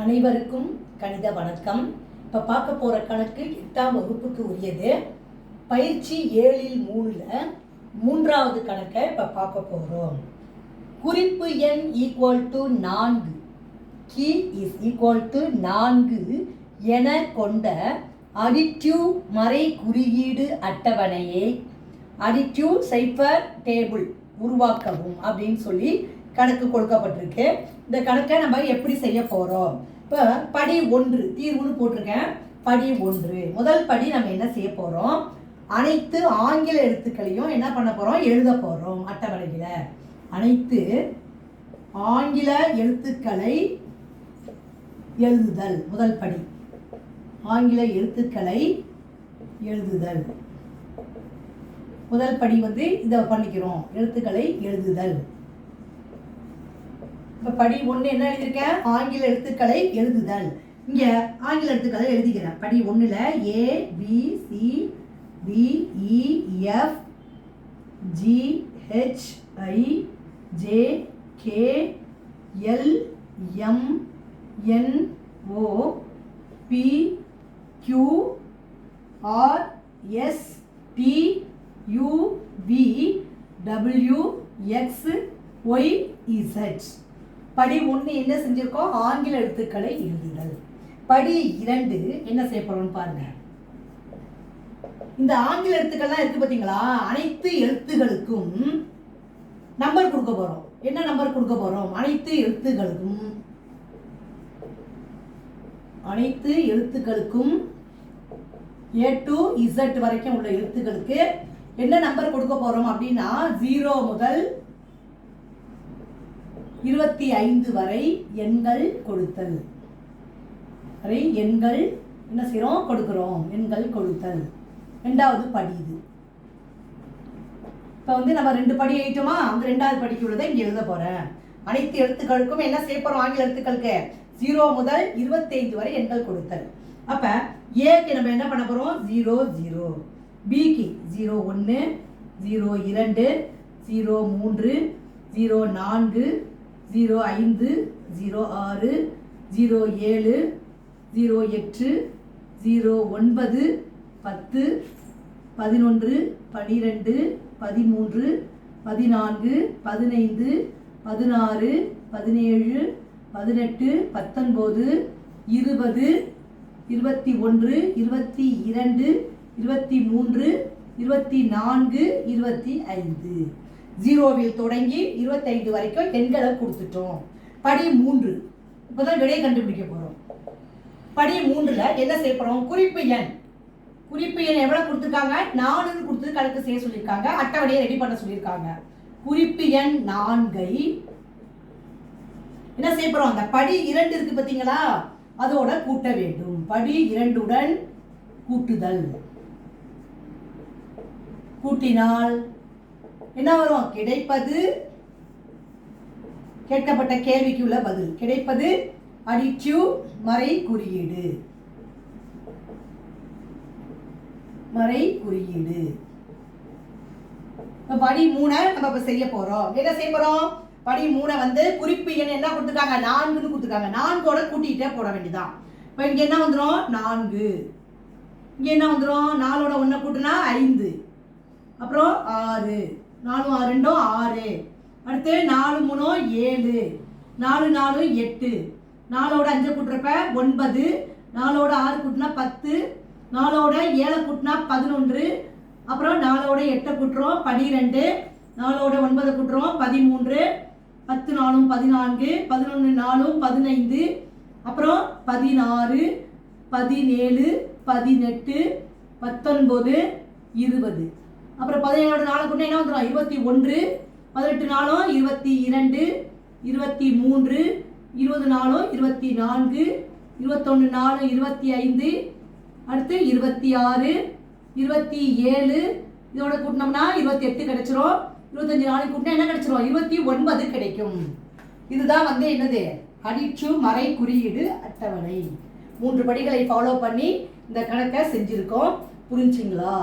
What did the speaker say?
அனைவருக்கும் கணித வணக்கம். இப்போ பார்க்க போகிற கணக்கு எட்டாம் வகுப்புக்கு உரியது. பயிற்சி ஏழில் மூணில் மூன்றாவது கணக்கை இப்போ பார்க்க போகிறோம் குறிப்பு எண் ஈக்குவல் டு நான்கு. கி இஸ் ஈக்குவல் டு நான்கு என கொண்ட அடிட்யூ மறை குறியீடு அட்டவணையை அடிட்யூ சைஃபர் டேபிள் உருவாக்கவும் அப்படின்னு சொல்லி கணக்கு கொடுக்கப்பட்டிருக்கு. இந்த கணக்கை நம்ம எப்படி செய்ய போகிறோம் இப்போ படி ஒன்று தீர்வுன்னு போட்டிருக்கேன். படி ஒன்று. முதல் படி நம்ம என்ன செய்ய போகிறோம் அனைத்து ஆங்கில எழுத்துக்களையும் என்ன பண்ண போகிறோம் எழுத போகிறோம் அட்டவணையில். அனைத்து ஆங்கில எழுத்துக்களை எழுதுதல். முதல் படி. ஆங்கில எழுத்துக்களை எழுதுதல். முதல் படி வந்து இதை பண்ணிக்கிறோம். எழுத்துக்களை எழுதுதல். இப்போ படி ஒன்று என்ன எழுதியிருக்கேன் ஆங்கில எழுத்துக்களை எழுதுதல். இங்கே ஆங்கில எழுத்துக்களை எழுதிக்கிறேன். படி ஒன்றில் A B C D E F G H I J K L M N O P Q R S T U V W X Y Z படி ஒன்று என்ன செஞ்சுருக்கோம்? ஆங்கில எழுத்துக்களை எழுதுதல். படி இரண்டு என்ன செய்ய போகிறோம்னு பாருங்க. இந்த ஆங்கில எழுத்துக்கள்லாம் இருக்கு பார்த்தீங்களா அனைத்து எழுத்துகளுக்கும் நம்பர் கொடுக்க போகிறோம் என்ன நம்பர் கொடுக்க போகிறோம் அனைத்து எழுத்துகளுக்கும். அனைத்து எழுத்துக்களுக்கும் ஏ டு இசட் வரைக்கும் உள்ள எழுத்துக்களுக்கு என்ன நம்பர் கொடுக்க போகிறோம் அப்படின்னா ஜீரோ முதல் இருபத்தி ஐந்து வரை எண்கள் கொடுத்தல். வரை எண்கள் என்ன செய்கிறோம்? கொடுக்குறோம். எண்கள் கொடுத்தல். ரெண்டாவது படி இது. இப்போ வந்து நம்ம ரெண்டு படி எழுதிட்டோமா அந்த ரெண்டாவது படிக்கு உள்ளதை இங்கே எழுத போகிறேன் அனைத்து எழுத்துக்களுக்கும் என்ன செய்ய போகிறோம் ஆங்கில எழுத்துக்களுக்கு. ஜீரோ முதல் இருபத்தைந்து வரை எண்கள் கொடுத்தல். அப்போ ஏக்கு நம்ம என்ன பண்ண போகிறோம் ஜீரோ ஜீரோ. பிக்கு ஜீரோ ஒன்று ஜீரோ இரண்டு ஜீரோ மூன்று ஜீரோ நான்கு ஜீரோ ஐந்து ஜீரோ ஆறு ஜீரோ ஏழு ஜீரோ எட்டு ஜீரோ ஒன்பது பத்து பதினொன்று பனிரெண்டு பதிமூன்று பதினான்கு பதினைந்து பதினாறு பதினேழு பதினெட்டு பத்தொன்பது இருபது இருபத்தி ஒன்று இருபத்தி இரண்டு இருபத்தி மூன்று இருபத்தி நான்கு இருபத்தி ஐந்து ஜீரோவில் தொடங்கி இருபத்தைந்து வரைக்கும் எண்களை கொடுத்துட்டோம். படி மூன்று. இப்போதான் விடையை கண்டுபிடிக்க போகிறோம் படி மூன்றில் என்ன செய்ய போகிறோம் குறிப்பு எண். குறிப்பு எண் எவ்வளோ கொடுத்துருக்காங்க? நாலுன்னு கொடுத்து கணக்கு செய்ய சொல்லியிருக்காங்க. அட்டவணையை ரெடி பண்ண சொல்லியிருக்காங்க. குறிப்பு எண் நான்கை. என்ன செய்ய போகிறோம் அந்த படி இரண்டு இருக்கு பார்த்தீங்களா? அதோட கூட்ட வேண்டும். படி இரண்டுடன் கூட்டுதல். கூட்டினால் என்ன வரும்? கிடைப்பது கேட்கப்பட்ட கேள்விக்கு உள்ள பதில். கிடைப்பது அடிட்டிவ் மறை குறியீடு மறை குறியீடு படி மூணை நம்ம இப்போ செய்ய போறோம். என்ன செய்ய போறோம்? படி மூணை வந்து குறிப்பு எண் என்ன கொடுத்துருக்காங்க? நான்குன்னு கொடுத்துருக்காங்க. நான்கோட கூட்டிகிட்டே போட வேண்டியதான் இப்போ இங்கே என்ன வந்துடும் நான்கு. இங்கே என்ன வந்துடும் நாலோட ஒன்றை கூட்டினா ஐந்து. அப்புறம் ஆறு. நாலும் ரெண்டும் ஆறு. அடுத்து நாலு மூணும் ஏழு. நாலு நாலு எட்டு. நாலோட அஞ்சு கூட்டுறப்ப ஒன்பது. நாலோட ஆறு கூட்டினா பத்து. நாலோட ஏழை கூட்டினா பதினொன்று. அப்புறம் நாலோட எட்டை கூட்டுறோம் பனிரெண்டு. நாலோட ஒன்பதை கூட்டுறோம் பதிமூன்று. பத்து நாலும் பதினான்கு. பதினொன்று நாலும் பதினைந்து. அப்புறம் பதினாறு பதினேழு பதினெட்டு பத்தொன்பது இருபது. அப்புறம் பதினேழோட நாலு கொண்டு என்ன வந்துடும் இருபத்தி ஒன்று பதினெட்டு நாளும் இருபத்தி இரண்டு இருபத்தி மூன்று இருபது நாளும் இருபத்தி நான்கு இருபத்தொன்று நாலு இருபத்தி ஐந்து அடுத்து இருபத்தி ஆறு இருபத்தி ஏழு இதோட கூட்டினோம்னா இருபத்தி எட்டு கிடைச்சிரும். இருபத்தஞ்சு நாளைக்கு கூட்டினா என்ன கிடைச்சிரும்? இருபத்தி ஒன்பது கிடைக்கும். இதுதான் வந்து என்னது? அடிச்சு மறை குறியீடு அட்டவணை. மூன்று படிகளை ஃபாலோ பண்ணி இந்த கணக்கை செஞ்சுருக்கோம். புரிஞ்சிங்களா?